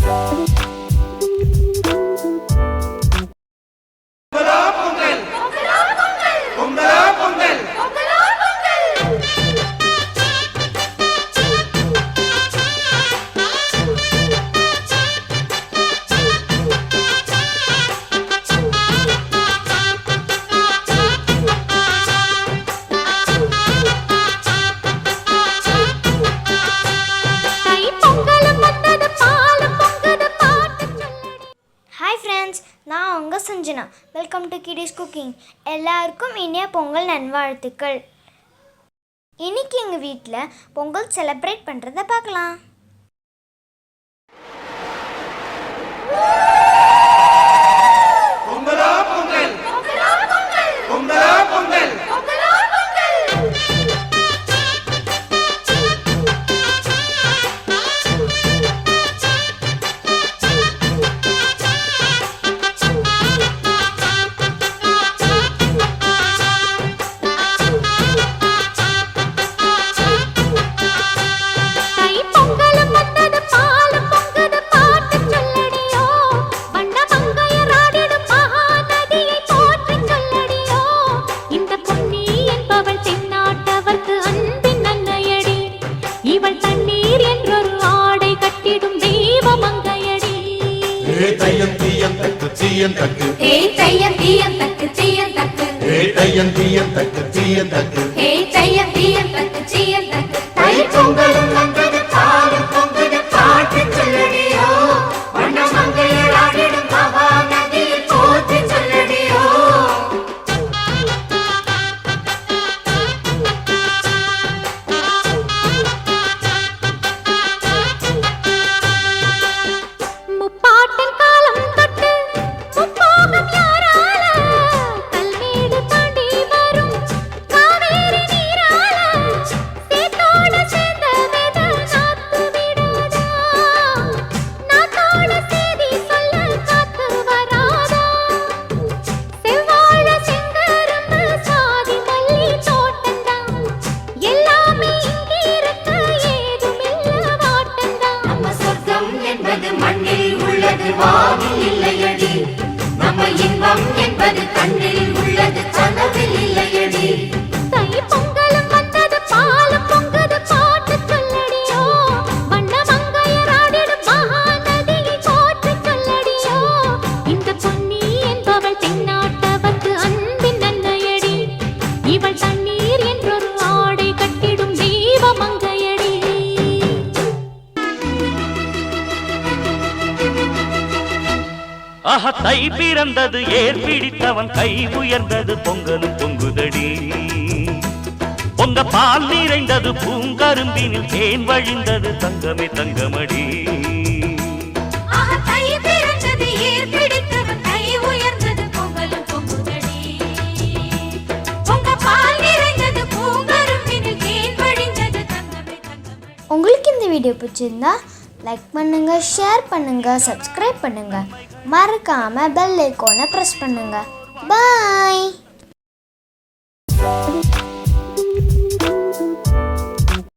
தை உங்கள் Sanjana. Welcome to kids cooking எல்லாருக்கும் இனிய பொங்கல் நன்வாழ்த்துக்கள் இன்னைக்கு எங்கள் வீட்டில் பொங்கல் செலப்ரேட் பண்ணுறத பார்க்கலாம். ஏ தையம் தீயம் தக்கு தீயம் தக்கு. ஹே தையம் தீயம் தக்கு தீயம் தக்கு. ஏ தையம் தீயம் தக்கு தக்கு. நம்ம என்பது கண்ணில் உள்ளது கனவில் இல்லையடி. தை பொங்கலும் வந்தது பாலும் பாட்டு சொல்லடியோ. வண்ண மகாநதியை போற்று சொல்லடியோ. இந்த பொன்னி என்பவள் அன்பின் நன்மையடி. இவள் தண்ணீர் என்றொரு ஆஹா தை பிறந்தது ஏர் பிடித்தவன் கை உயர்ந்தது பொங்கலும் பொங்குதடி. பொங்க பால் நிறைந்தது பூங்கரும்பினில் தேன் வழிந்தது தங்கமே தங்கமடி. உங்களுக்கு இந்த வீடியோ பிடிச்சிருந்தா லைக் பண்ணுங்க ஷேர் பண்ணுங்க சப்ஸ்கிரைப் பண்ணுங்க. மறக்காம பெல் ஐக்கோனை ப்ரெஸ் பண்ணுங்க. பாய்